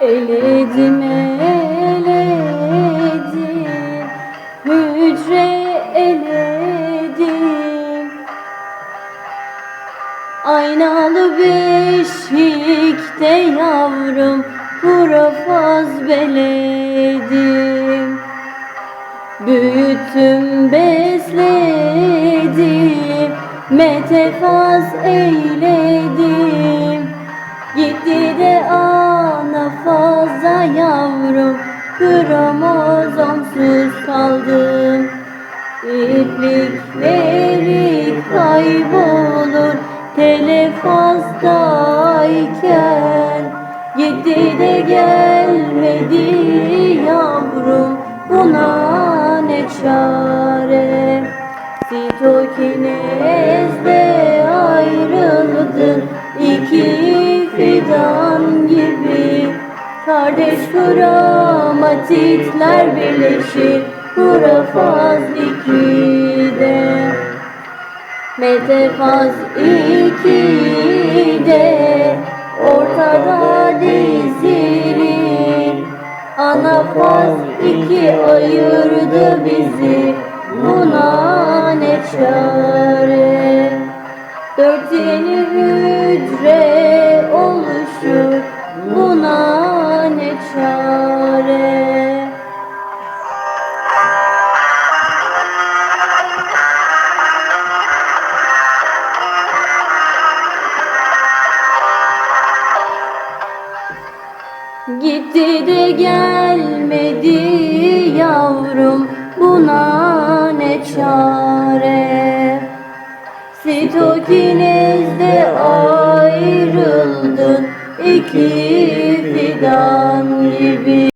Eledim eledim Hücre eledim. Aynalı beşikte yavrum Kurafaz beledim Büyüttüm besledim Metefaz eyledim. Gitti de ana fazla yavrum Kromozomsuz kaldım. İplikleri kaybolur Telefazdayken. Gitti de gelmedi yavrum Buna çare Sitokinezde ayrıldın iki fidan gibi. Kardeş kromatitler birleşir. Kurafaz ikide. Metefaz ikide. Ortada dizilir Anafaz iki ayırdı bizi. Buna ne çare? Dört yeni hücre Gitti de gelmedi yavrum Buna ne çare? Sitokinezde ayrıldın iki fidan